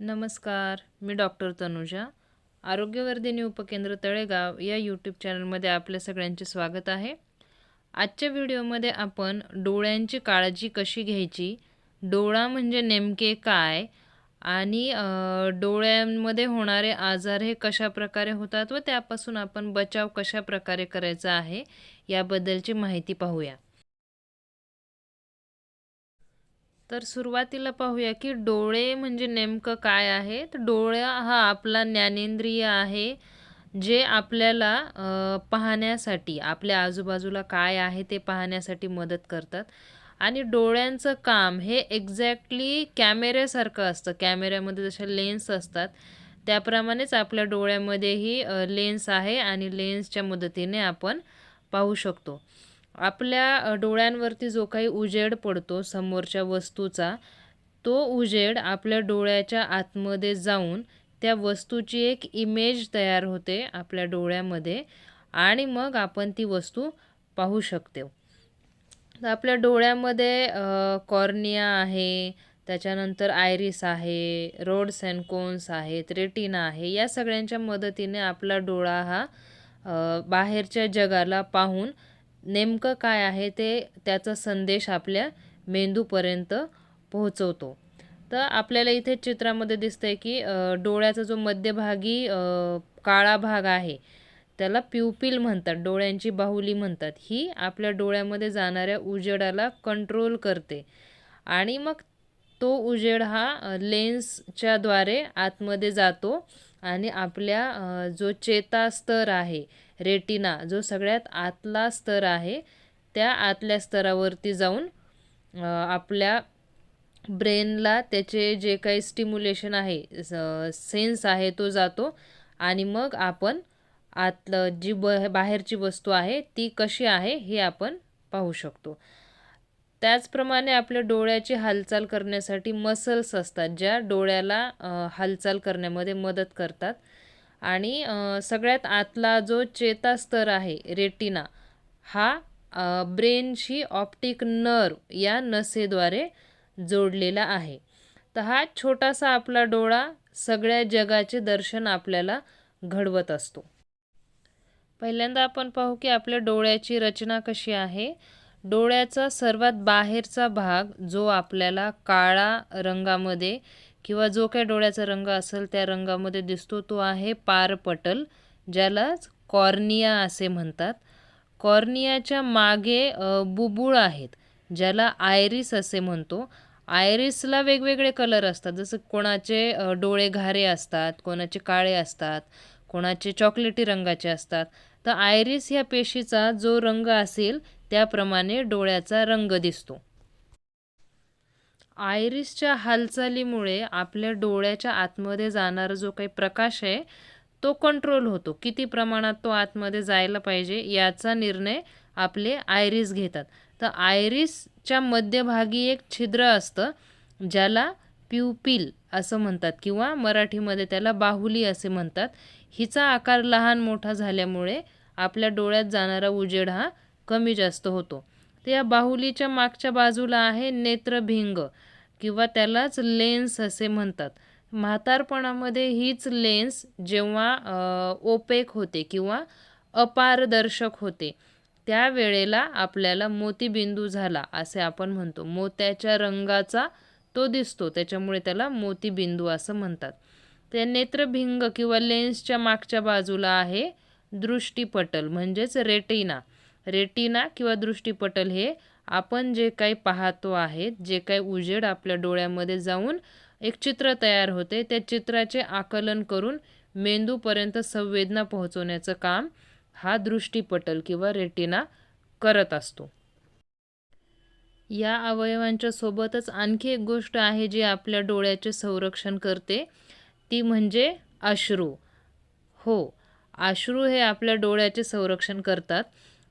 नमस्कार मी डॉक्टर तनुजा. आरोग्यवर्धिनी उपकेंद्र तळेगाव या यूट्यूब चॅनलमध्ये आपल्या सगळ्यांचे स्वागत आहे. आजच्या व्हिडिओमध्ये आपण डोळ्यांची काळजी कशी घ्यायची डोळा म्हणजे नेमके काय आणि डोळ्यांमध्ये होणारे आजार हे कशा प्रकारे होतात व त्यापासून आपण बचाव कशा प्रकारे करायचा आहे याबद्दलची माहिती पाहूया. तर सुरुवातीला पाहूया की डोळे म्हणजे नेमकं काय आहे? तर डोळा हा आपला ज्ञानेंद्रिय आहे जे आपल्याला पाहण्यासाठी आपल्या आजूबाजूला काय आहे ते पाहण्यासाठी मदत करतात. आणि डोळ्यांचं काम हे एक्झॅक्टली कॅमेऱ्यासारखं असतं. कॅमेऱ्यामध्ये जशा लेन्स असतात त्याप्रमाणेच आपल्या डोळ्यामध्येही लेन्स आहे आणि लेन्सच्या मदतीने आपण पाहू शकतो. आपल्या डोळ्यांवरती जो काही उजेड पडतो समोरच्या वस्तूचा तो उजेड आपल्या डोळ्याच्या आतमध्ये जाऊन त्या वस्तूची एक इमेज तयार होते आपल्या डोळ्यामध्ये आणि मग आपण ती वस्तू पाहू शकतो. तर आपल्या डोळ्यामध्ये कॉर्निया आहे त्याच्यानंतर आयरिस आहे रोड्स अँड कोन्स आहेत रेटिना आहे या सगळ्यांच्या मदतीने आपला डोळा हा बाहेरच्या जगाला पाहून नेमकं काय आहे ते त्याचा संदेश आपल्या मेंदूपर्यंत पोहोचवतो. तर आपल्याला इथे चित्रामध्ये दिसतं आहे की डोळ्याचा जो मध्यभागी काळा भाग आहे त्याला प्युपिल म्हणतात डोळ्यांची बाहुली म्हणतात. ही आपल्या डोळ्यामध्ये जाणाऱ्या उजेडाला कंट्रोल करते. आणि मग तो उजेड हा लेन्सच्याद्वारे आतमध्ये जातो. आणि आपल्या जो चेता स्तर आहे रेटिना जो सगळ्यात आतला स्तर आहे त्या आतल्या स्तरावरती जाऊन आपल्या ब्रेनला त्याचे जे काही स्टिम्युलेशन आहे सेन्स आहे तो जातो आणि मग आपण आतलं जी ब बाहेरची वस्तू आहे ती कशी आहे हे आपण पाहू शकतो. त्याचप्रमाणे आपल्या डोळ्याची हालचाल करण्यासाठी मसल्स असतात ज्या डोळ्याला हालचाल करण्यामध्ये मदत करतात. आणि सगळ्यात आतला जो चेतास्तर आहे रेटिना हा ब्रेनशी ऑप्टिक नर्व या नसेद्वारे जोडलेला आहे. तर हा छोटासा आपला डोळा सगळ्या जगाचे दर्शन आपल्याला घडवत असतो. पहिल्यांदा आपण पाहू की आपल्या डोळ्याची रचना कशी आहे. डोळ्याचा सर्वात बाहेरचा भाग जो आपल्याला काळा रंगामध्ये किंवा जो काही डोळ्याचा रंग असेल त्या रंगामध्ये दिसतो तो आहे पारपटल ज्यालाच कॉर्निया असे म्हणतात. कॉर्नियाच्या मागे बुबुळ आहेत ज्याला आयरिस असे म्हणतो. आयरिसला वेगवेगळे कलर असतात जसं कोणाचे डोळे घारे असतात कोणाचे काळे असतात कोणाचे चॉकलेटी रंगाचे असतात. तर आयरिस ह्या पेशीचा जो रंग असेल त्याप्रमाणे डोळ्याचा रंग दिसतो. आयरिसच्या हालचालीमुळे आपल्या डोळ्याच्या आतमध्ये जाणारा जो काही प्रकाश आहे तो कंट्रोल होतो. किती प्रमाणात तो आतमध्ये जायला पाहिजे याचा निर्णय आपले आयरिस घेतात. तर आयरिसच्या मध्यभागी एक छिद्र असतं ज्याला प्युपिल असं म्हणतात किंवा मराठीमध्ये त्याला बाहुली असे म्हणतात. हिचा आकार लहान मोठा झाल्यामुळे आपल्या डोळ्यात जाणारा उजेड हा कमी जास्त होतो. तर या बाहुलीच्या मागच्या बाजूला आहे नेत्रभिंग किंवा त्यालाच लेन्स असे म्हणतात. म्हातारपणामध्ये हीच लेन्स जेव्हा ओपेक होते किंवा अपारदर्शक होते त्यावेळेला आपल्याला मोतीबिंदू झाला असे आपण म्हणतो. मोत्याच्या रंगाचा तो दिसतो त्याच्यामुळे त्याला मोतीबिंदू असं म्हणतात. त्या नेत्रभिंग किंवा लेन्सच्या मागच्या बाजूला आहे दृष्टीपटल म्हणजेच रेटिना. रेटिना किंवा दृष्टीपटल हे आपण जे काही पाहतो आहे जे काही उजेड आपल्या डोळ्यामध्ये जाऊन एक चित्र तयार होते त्या चित्राचे आकलन करून मेंदूपर्यंत संवेदना पोहोचवण्याचं काम हा दृष्टीपटल किंवा रेटिना करत असतो. या अवयवांच्या सोबतच आणखी एक गोष्ट आहे जी आपल्या डोळ्याचे संरक्षण करते ती म्हणजे अश्रू. हो अश्रू हे आपल्या डोळ्याचे संरक्षण करतात.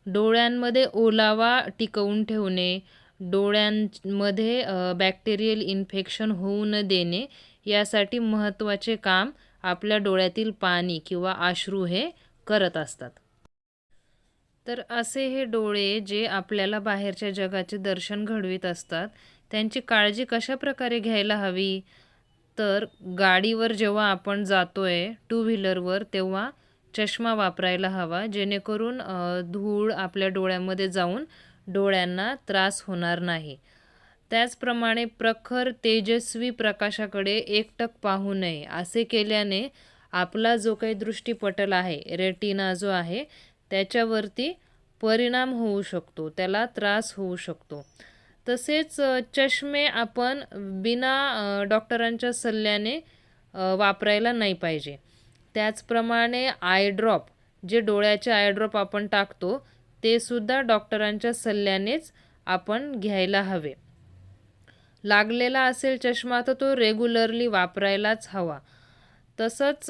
डोळ्यांमध्ये ओलावा टिकवून ठेवणे डोळ्यांमध्ये बॅक्टेरियल इन्फेक्शन होऊ न देणे यासाठी महत्त्वाचे काम आपल्या डोळ्यातील पाणी किंवा आश्रू हे करत असतात. तर असे हे डोळे जे आपल्याला बाहेरच्या जगाचे दर्शन घडवीत असतात त्यांची काळजी कशा प्रकारे घ्यायला हवी? तर गाडीवर जेव्हा आपण जातोय टू व्हीलरवर तेव्हा चष्मा वापरायला हवा जेणेकरून धूळ आपल्या डोळ्यामध्ये जाऊन डोळ्यांना त्रास होणार नाही. त्याचप्रमाणे प्रखर तेजस्वी प्रकाशाकडे एकटक पाहू नये. असे केल्याने आपला जो काही दृष्टीपटल आहे रेटिना जो आहे त्याच्यावरती परिणाम होऊ शकतो त्याला त्रास होऊ शकतो. तसेच चष्मे आपण बिना डॉक्टरांच्या सल्ल्याने वापरायला नाही पाहिजे. त्याचप्रमाणे आय ड्रॉप जे डोळ्याचे आयड्रॉप आपण टाकतो ते सुद्धा डॉक्टरांच्या सल्ल्यानेच आपण घ्यायला हवे. लागलेला असेल चष्मा तर तो रेग्युलरली वापरायलाच हवा. तसंच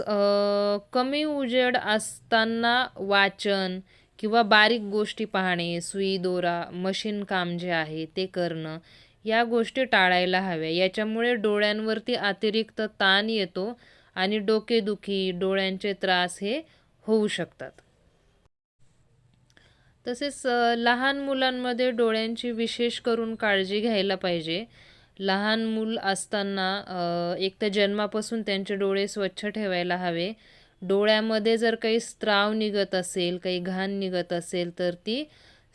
कमी उजेड असताना वाचन किंवा बारीक गोष्टी पाहणे सुई दोरा मशीन काम जे आहे ते करणं या गोष्टी टाळायला हव्या. याच्यामुळे डोळ्यांवरती अतिरिक्त ताण येतो आणि डोकेदुखी डोळ्यांचे त्रास हे होऊ शकतात. तसेच लहान मुलांमध्ये डोळ्यांची विशेष करून काळजी घ्यायला पाहिजे. लहान मूल असताना एक तर जन्मापासून त्यांचे डोळे स्वच्छ ठेवायला हवे. डोळ्यामध्ये जर काही स्त्राव निघत असेल काही घाण निघत असेल तर ती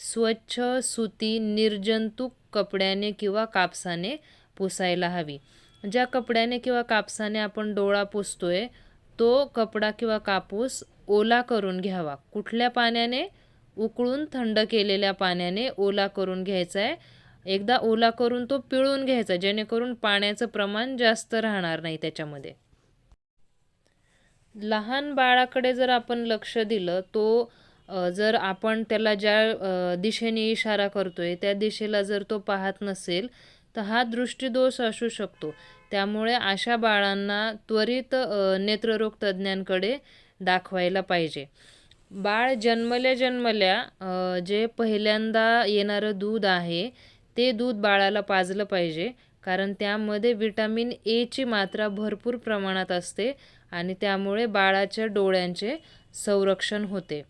स्वच्छ सुती निर्जंतुक कपड्याने किंवा कापसाने पुसायला हवी. ज्या कपड्याने किंवा कापसाने आपण डोळा पुसतोय तो कपडा किंवा कापूस ओला करून घ्यावा. कुठल्या पाण्याने? उकळून थंड केलेल्या पाण्याने ओला करून घ्यायचा आहे एकदा ओला करून तो पिळून घ्यायचा जेणेकरून पाण्याचं प्रमाण जास्त राहणार नाही त्याच्यामध्ये. लहान बाळाकडे जर आपण लक्ष दिलं तो जर आपण त्याला ज्या दिशेने इशारा करतोय त्या दिशेला जर तो पाहत नसेल तर हा दृष्टीदोष असू शकतो. त्यामुळे अशा बाळांना त्वरित नेत्ररोग तज्ज्ञांकडे दाखवायला पाहिजे. बाळ जन्मल्या जन्मल्या जे पहिल्यांदा येणारं दूध आहे ते दूध बाळाला पाजलं पाहिजे. कारण त्यामध्ये विटॅमिन एची मात्रा भरपूर प्रमाणात असते आणि त्यामुळे बाळाच्या डोळ्यांचे संरक्षण होते.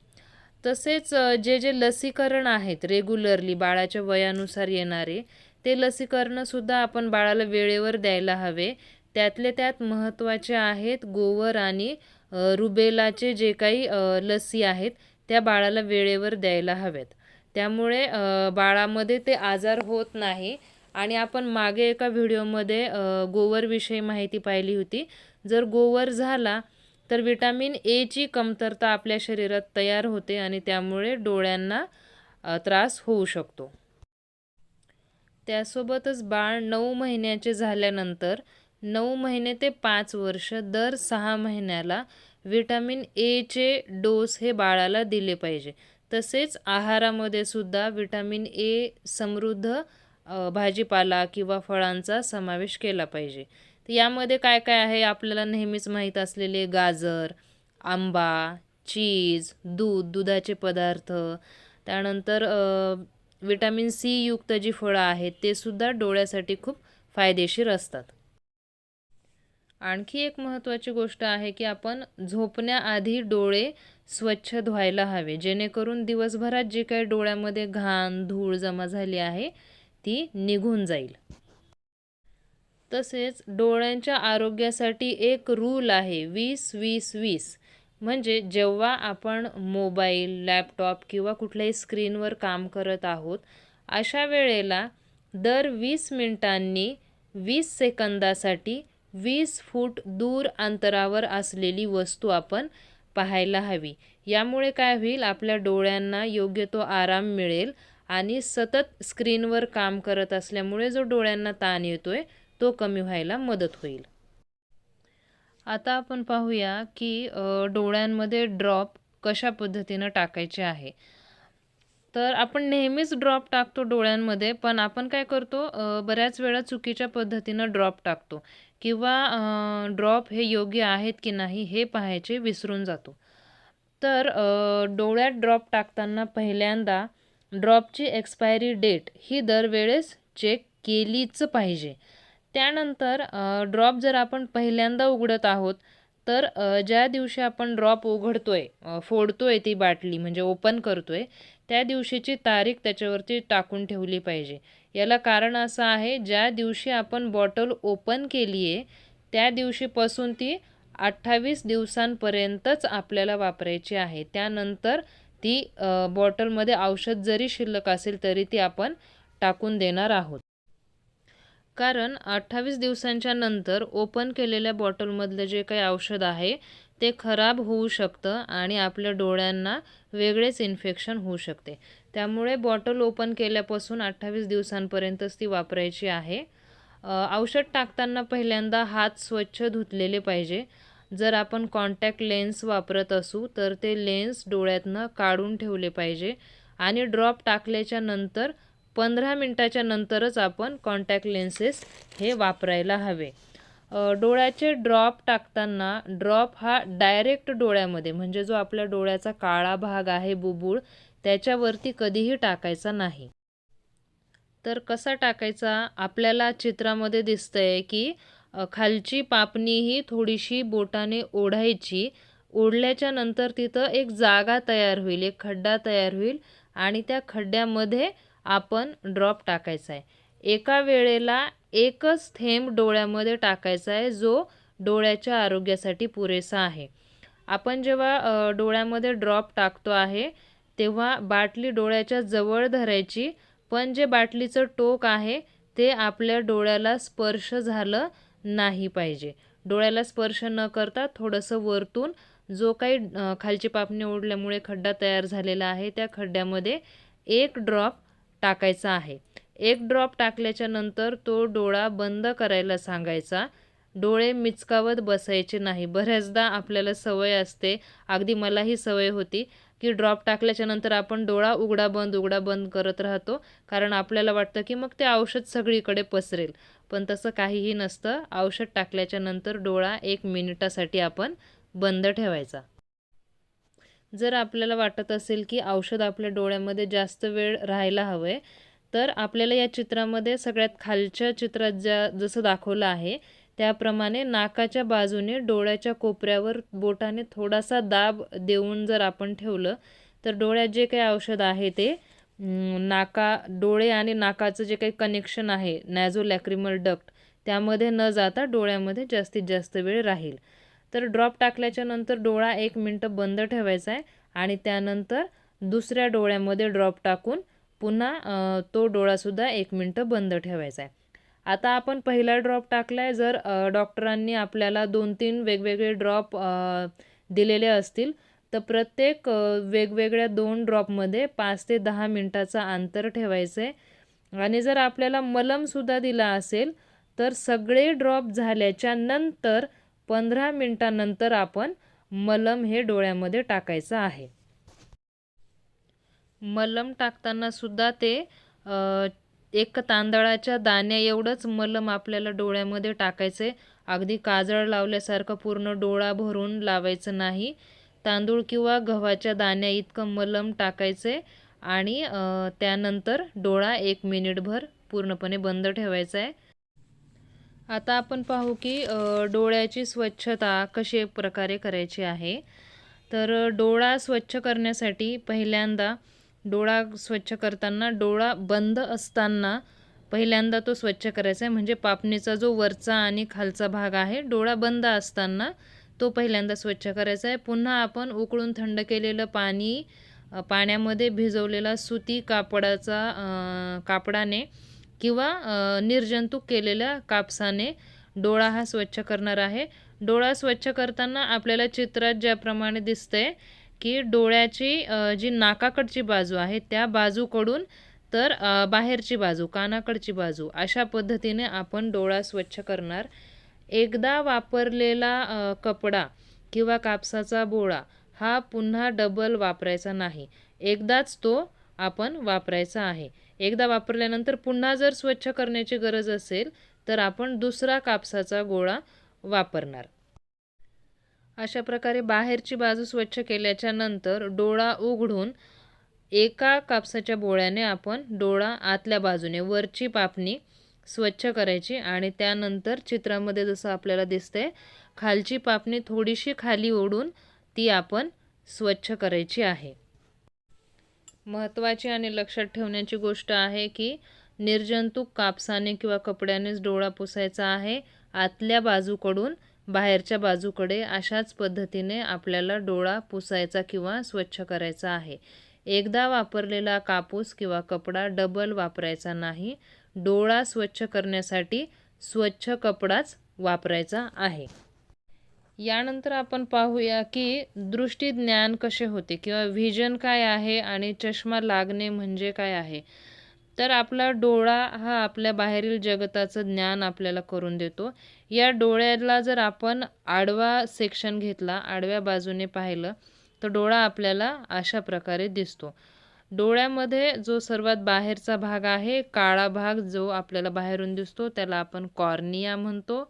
तसेच जे जे लसीकरण आहेत रेग्युलरली बाळाच्या वयानुसार येणारे ते लसीकरणंसुद्धा आपण बाळाला वेळेवर द्यायला हवे. त्यातले त्यात महत्त्वाचे आहेत गोवर आणि रुबेलाचे जे काही लसी आहेत त्या बाळाला वेळेवर द्यायला हव्यात त्यामुळे बाळामध्ये ते आजार होत नाही. आणि आपण मागे एका व्हिडिओमध्ये गोवरविषयी माहिती पाहिली होती. जर गोवर झाला तर विटॅमिन एची कमतरता आपल्या शरीरात तयार होते आणि त्यामुळे डोळ्यांना त्रास होऊ शकतो. त्यासोबतच बाळ नऊ महिन्याचे झाल्यानंतर नऊ महिने ते पाच वर्ष दर सहा महिन्याला विटॅमिन एचे डोस हे बाळाला दिले पाहिजे. तसेच आहारामध्ये सुद्धा विटॅमिन ए समृद्ध भाजीपाला किंवा फळांचा समावेश केला पाहिजे. तर यामध्ये काय काय आहे? आपल्याला नेहमीच माहीत असलेले गाजर आंबा चीज दूध दुधाचे पदार्थ त्यानंतर विटॅमिन सी युक्त जी फळं आहेत ते सुद्धा डोळ्यासाठी खूप फायदेशीर असतात. आणखी एक महत्त्वाची गोष्ट आहे की आपण झोपण्याआधी डोळे स्वच्छ धुवायला हवे. जेणेकरून दिवसभरात जी काही डोळ्यामध्ये घाण धूळ जमा झाली आहे ती निघून जाईल. तसेच डोळ्यांच्या आरोग्यासाठी एक रूल आहे वीस वीस वीस. म्हणजे जेव्हा आपण मोबाईल लॅपटॉप किंवा कुठल्याही स्क्रीनवर काम करत आहोत अशा वेळेला दर वीस मिनिटांनी वीस सेकंदासाठी वीस फूट दूर अंतरावर असलेली वस्तू आपण पाहायला हवी. यामुळे काय होईल? आपल्या डोळ्यांना योग्य तो आराम मिळेल आणि सतत स्क्रीनवर काम करत असल्यामुळे जो डोळ्यांना ताण येतो आहे तो कमी व्हायला मदत होईल. आता आपण पाहूया की डोळ्यांमध्ये ड्रॉप कशा पद्धतीनं टाकायचे आहे. तर आपण नेहमीच ड्रॉप टाकतो डोळ्यांमध्ये पण आपण काय करतो बऱ्याच वेळा चुकीच्या पद्धतीनं ड्रॉप टाकतो. किंवा ड्रॉप हे योग्य आहेत की नाही हे पाहायचे विसरून जातो. तर डोळ्यात ड्रॉप टाकताना पहिल्यांदा ड्रॉपची एक्सपायरी डेट ही दरवेळेस चेक केलीच पाहिजे. त्यानंतर ड्रॉप जर आपण पहिल्यांदा उघडत आहोत तर ज्या दिवशी आपण ड्रॉप उघडतोय फोडतो फोडतोय ती बाटली म्हणजे ओपन करतोय त्या दिवशीची तारीख त्याच्यावरती टाकून ठेवली पाहिजे. याला कारण असं आहे ज्या दिवशी आपण बॉटल ओपन केली आहे त्या दिवशीपासून ती अठ्ठावीस दिवसांपर्यंतच आपल्याला वापरायची आहे. त्यानंतर ती बॉटलमध्ये औषध जरी शिल्लक असेल तरी ती आपण टाकून देणार आहोत. कारण अठ्ठावीस दिवसांच्या नंतर ओपन केलेल्या बॉटलमधलं जे काही औषध आहे ते खराब होऊ शकतं आणि आपल्या डोळ्यांना वेगळेच इन्फेक्शन होऊ शकते. त्यामुळे बॉटल ओपन केल्यापासून अठ्ठावीस दिवसांपर्यंतच ती वापरायची आहे. औषध टाकताना पहिल्यांदा हात स्वच्छ धुतलेले पाहिजे. जर आपण कॉन्टॅक्ट लेन्स वापरत असू तर ते लेन्स डोळ्यातनं काढून ठेवले पाहिजे आणि ड्रॉप टाकल्याच्या नंतर पंधरा मिनटाच्या नंतरच आपण कॉन्टॅक्ट लेन्सेस हे वापरायला हवे. डोळ्याचे ड्रॉप टाकताना ड्रॉप हा डायरेक्ट डोळ्यामध्ये म्हणजे जो आपल्या डोळ्याचा काळा भाग आहे बुबुळ त्याच्यावरती कधीही टाकायचा नाही. तर कसा टाकायचा? आपल्याला चित्रामध्ये दिसतंय की खालची पापणी ही थोडीशी बोटाने ओढायची. ओढल्याच्या नंतर तिथं एक जागा तयार होईल एक खड्डा तयार होईल आणि त्या खड्ड्यामध्ये आपण ड्रॉप टाकायचा आहे. एका वेळेला एकच थेंब डोळ्यामध्ये टाकायचा आहे जो डोळ्याच्या आरोग्यासाठी पुरेसा आहे. आपण जेव्हा डोळ्यामध्ये ड्रॉप टाकतो आहे तेव्हा बाटली डोळ्याच्या जवळ धरायची पण जे बाटलीचं टोक आहे ते आपल्या डोळ्याला स्पर्श झालं नाही पाहिजे. डोळ्याला स्पर्श न करता थोडंसं वरतून जो काही खालची पापणी ओढल्यामुळे खड्डा तयार झालेला आहे त्या खड्ड्यामध्ये एक ड्रॉप टाकायचा आहे. एक ड्रॉप टाकल्याच्या नंतर तो डोळा बंद करायला सांगायचा. डोळे मिचकावत बसायचे नाही. बऱ्याचदा आपल्याला सवय असते अगदी मलाही सवय होती की ड्रॉप टाकल्याच्या नंतर आपण डोळा उघडा बंद उघडा बंद करत राहतो कारण आपल्याला वाटतं की मग ते औषध सगळीकडे पसरेल. पण तसं काहीही नसतं. औषध टाकल्याच्या नंतर डोळा एक मिनिटासाठी आपण बंद ठेवायचा. जर आपल्याला वाटत असेल की औषध आपल्या डोळ्यामध्ये जास्त वेळ राहायला हवं आहे तर आपल्याला या चित्रामध्ये सगळ्यात खालच्या चित्रात ज्या जसं दाखवलं आहे त्याप्रमाणे नाकाच्या बाजूने डोळ्याच्या कोपऱ्यावर बोटाने थोडासा दाब देऊन जर आपण ठेवलं तर डोळ्यात जे काही औषध आहे ते नाका डोळे आणि नाकाचं जे काही कनेक्शन आहे नॅझो लॅक्रिमल डक्ट त्यामध्ये न जाता डोळ्यामध्ये जास्तीत जास्त वेळ राहील. तर ड्रॉप टाकल्याच्या नंतर डोळा एक मिनटं बंद ठेवायचा आहे आणि त्यानंतर दुसऱ्या डोळ्यामध्ये ड्रॉप टाकून पुन्हा तो डोळासुद्धा एक मिनटं बंद ठेवायचा आहे. आता आपण पहिला ड्रॉप टाकला आहे जर डॉक्टरांनी आपल्याला दोन तीन वेगवेगळे ड्रॉप दिलेले असतील तर प्रत्येक वेगवेगळ्या दोन ड्रॉपमध्ये पाच ते दहा मिनटाचा अंतर ठेवायचं आहे आणि जर आपल्याला मलमसुद्धा दिला असेल तर सगळे ड्रॉप झाल्याच्यानंतर पंधरा मिनटानंतर आपण मलम हे डोळ्यामध्ये टाकायचं आहे. मलम टाकताना सुद्धा ते एक तांदळाच्या दाण्या एवढंच मलम आपल्याला डोळ्यामध्ये टाकायचे. अगदी काजळ लावल्यासारखं पूर्ण डोळा भरून लावायचं नाही. तांदूळ किंवा गव्हाच्या दाण्या इतकं मलम टाकायचे आणि त्यानंतर डोळा एक मिनिटभर पूर्णपणे बंद ठेवायचा आहे. आता आपण पाहू की डोळ्याची स्वच्छता कशी प्रकारे करायची आहे. तर डोळा स्वच्छ करण्यासाठी पहिल्यांदा डोळा स्वच्छ करताना डोळा बंद असताना पहिल्यांदा तो स्वच्छ करायचा आहे. म्हणजे पापणीचा जो वरचा आणि खालचा भाग आहे डोळा बंद असताना तो पहिल्यांदा स्वच्छ करायचा आहे. पुन्हा आपण उकळून थंड केलेलं पाणी पाण्यामध्ये भिजवलेला सुती कापडाचा कापडाने किंवा निर्जंतुक केलेल्या कापसाने डोळा हा स्वच्छ करणार आहे. डोळा स्वच्छ करताना आपल्याला चित्रात ज्याप्रमाणे दिसतंय की डोळ्याची जी नाकाकडची बाजू आहे त्या बाजूकडून तर बाहेरची बाजू कानाकडची बाजू अशा पद्धतीने आपण डोळा स्वच्छ करणार. एकदा वापरलेला कपडा किंवा कापसाचा बोळा हा पुन्हा डबल वापरायचा नाही. एकदाच तो आपण वापरायचा आहे. एकदा वापरल्यानंतर पुन्हा जर स्वच्छ करण्याची गरज असेल तर आपण दुसरा कापसाचा गोळा वापरणार. अशा प्रकारे बाहेरची बाजू स्वच्छ केल्याच्यानंतर डोळा उघडून एका कापसाच्या बोळ्याने आपण डोळा आतल्या बाजूने वरची पापणी स्वच्छ करायची आणि त्यानंतर चित्रामध्ये जसं आपल्याला दिसतंय खालची पापणी थोडीशी खाली ओढून ती आपण स्वच्छ करायची आहे. महत्त्वाची आणि लक्षात ठेवण्याची गोष्ट आहे की निर्जंतुक कापसाने किंवा कपड्यानेच डोळा पुसायचा आहे. आतल्या बाजूकडून बाहेरच्या बाजूकडे अशाच पद्धतीने आपल्याला डोळा पुसायचा किंवा स्वच्छ करायचा आहे. एकदा वापरलेला कापूस किंवा कपडा डबल वापरायचा नाही. डोळा स्वच्छ करण्यासाठी स्वच्छ कपडाच वापरायचा आहे. यानंतर आपण पाहूया की दृष्टी ज्ञान कसे होते किंवा व्हिजन काय आहे आणि चष्मा लागणे म्हणजे काय आहे? तर आपला डोळा हा आपल्या बाहेरील जगताचं ज्ञान आपल्याला करून देतो. या डोळ्याला जर आपण आडवा सेक्शन घेतला आडव्या बाजूने पाहिलं तर डोळा आपल्याला अशा प्रकारे दिसतो. डोळ्यामध्ये जो सर्वात बाहेरचा भाग आहे काळा भाग जो आपल्याला बाहेरून दिसतो त्याला आपण कॉर्निया म्हणतो.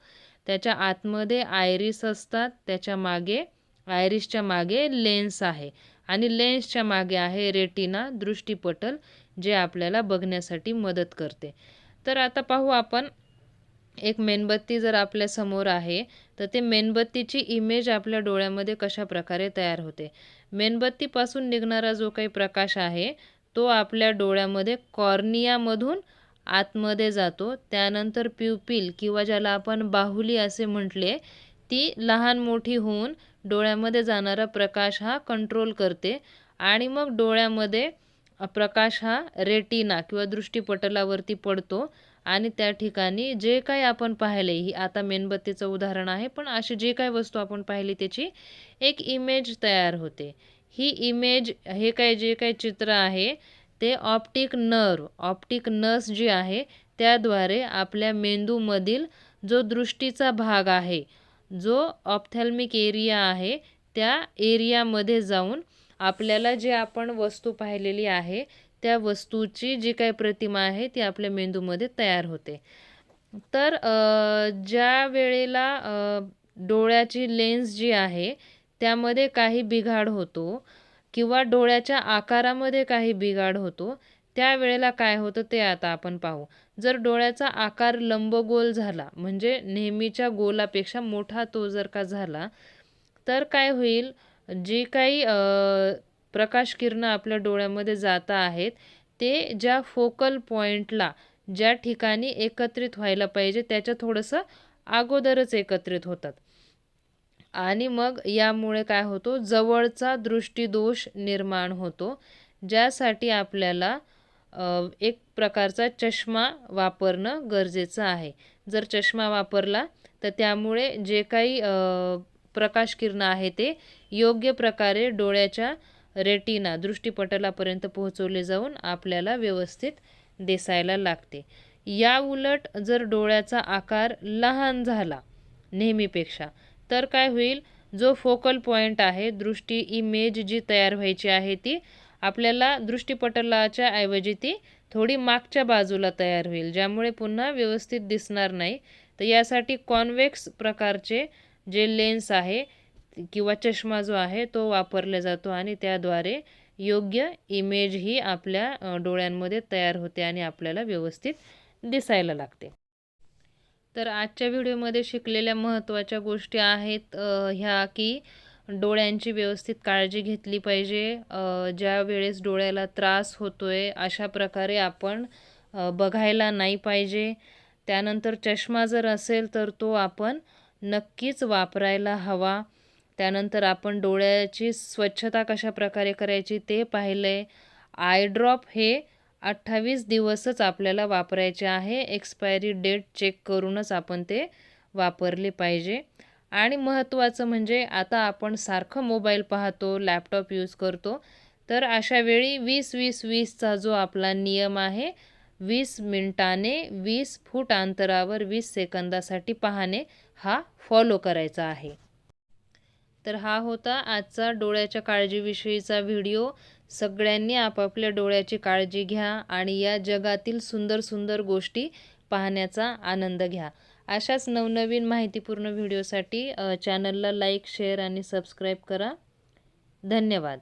त्याच्या आतमध्ये आयरिस असतात. त्याच्यामागे आयरिसच्या मागे लेन्स आहे. आणि लेन्सच्या मागे आहे रेटिना दृष्टीपटल जे आपल्याला बघण्यासाठी मदत करते. तर आता पाहू आपण एक मेणबत्ती जर आपल्यासमोर आहे तर ते मेणबत्तीची इमेज आपल्या डोळ्यामध्ये कशा प्रकारे तयार होते? मेणबत्तीपासून निघणारा जो काही प्रकाश आहे तो आपल्या डोळ्यामध्ये कॉर्नियामधून आतमध्ये जातो. त्यानंतर प्युपिल किंवा ज्याला आपण बाहुली असे म्हटले ती लहान मोठी होऊन डोळ्यामध्ये जाणारा प्रकाश हा कंट्रोल करते. आणि मग डोळ्यामध्ये प्रकाश हा रेटिना किंवा दृष्टीपटलावरती पडतो. आणि त्या ठिकाणी जे काही आपण पाहिले ही आता मेणबत्तीचं उदाहरण आहे पण अशी जे काही वस्तू आपण पाहिली त्याची एक इमेज तयार होते. ही इमेज हे काय जे काही चित्र आहे ते ऑप्टिक नर्व ऑप्टिक नस जी आहे त्याद्वारे आपल्या मेंदूमधील जो दृष्टीचा भाग आहे जो ऑप्थॅल्मिक एरिया आहे त्या एरियामध्ये जाऊन आपल्याला जे आपण वस्तू पाहिलेली आहे त्या वस्तूची जी काही प्रतिमा आहे ती आपल्या मेंदूमध्ये तयार होते. तर ज्या वेळेला डोळ्याची लेन्स जी आहे त्यामध्ये काही बिघाड होतो किंवा डोळ्याच्या आकारामध्ये काही बिघाड होतो त्यावेळेला काय होतं ते आता आपण पाहू. जर डोळ्याचा आकार लंबगोल झाला म्हणजे नेहमीच्या गोलापेक्षा मोठा तो जर का झाला तर काय होईल? जी काही प्रकाश किरणं आपल्या डोळ्यामध्ये जाता आहेत ते ज्या फोकल पॉईंटला ज्या ठिकाणी एकत्रित व्हायला पाहिजे त्याच्या थोडंसं अगोदरच एकत्रित होतात. आणि मग यामुळे काय होतो? जवळचा दृष्टीदोष निर्माण होतो ज्यासाठी आपल्याला एक प्रकारचा चष्मा वापरणं गरजेचं आहे. जर चष्मा वापरला तर त्यामुळे जे काही प्रकाशकिरणं आहे ते योग्य प्रकारे डोळ्याच्या रेटिना दृष्टीपटलापर्यंत पोहोचवले जाऊन आपल्याला व्यवस्थित दिसायला लागते. या उलट जर डोळ्याचा आकार लहान झाला नेहमीपेक्षा तर काय होईल? जो फोकल पॉईंट आहे दृष्टी इमेज जी तयार व्हायची आहे ती आपल्याला दृष्टीपटलाच्या ऐवजी ती थोडी मागच्या बाजूला तयार होईल ज्यामुळे पुन्हा व्यवस्थित दिसणार नाही. तर यासाठी कॉन्वेक्स प्रकारचे जे लेन्स आहे किंवा चष्मा जो आहे तो वापरला जातो आणि त्याद्वारे योग्य इमेज ही आपल्या डोळ्यांमध्ये तयार होते आणि आपल्याला व्यवस्थित दिसायला लागते. तर आजच्या व्हिडिओमध्ये शिकलेल्या महत्त्वाच्या गोष्टी आहेत ह्या की डोळ्यांची व्यवस्थित काळजी घेतली पाहिजे. ज्या वेळेस डोळ्याला त्रास होतो आहे अशा प्रकारे आपण बघायला नाही पाहिजे. त्यानंतर चष्मा जर असेल तर तो आपण नक्कीच वापरायला हवा. त्यानंतर आपण डोळ्याची स्वच्छता कशा प्रकारे करायची ते पाहिलं आहे आयड्रॉप हे अठ्ठावीस दिवसच आपल्याला वापरायचे आहे. एक्सपायरी डेट चेक करूनच आपण ते वापरले पाहिजे. आणि महत्त्वाचं म्हणजे आता आपण सारखं मोबाईल पाहतो लॅपटॉप यूज करतो. तर अशा वेळी वीस वीस वीसचा जो आपला नियम आहे वीस मिनटाने वीस फूट अंतरावर वीस सेकंदासाठी पाहणे हा फॉलो करायचा आहे. तर हा होता आजचा डोळ्याच्या काळजीविषयीचा व्हिडिओ सगळ्यांनी आपापल्या डोळ्याची काळजी घ्या आणि या जगातील सुंदर सुंदर गोष्टी पाहण्याचा आनंद घ्या. अशाच नवनवीन माहितीपूर्ण व्हिडिओसाठी चॅनलला लाईक शेअर आणि सबस्क्राईब करा. धन्यवाद.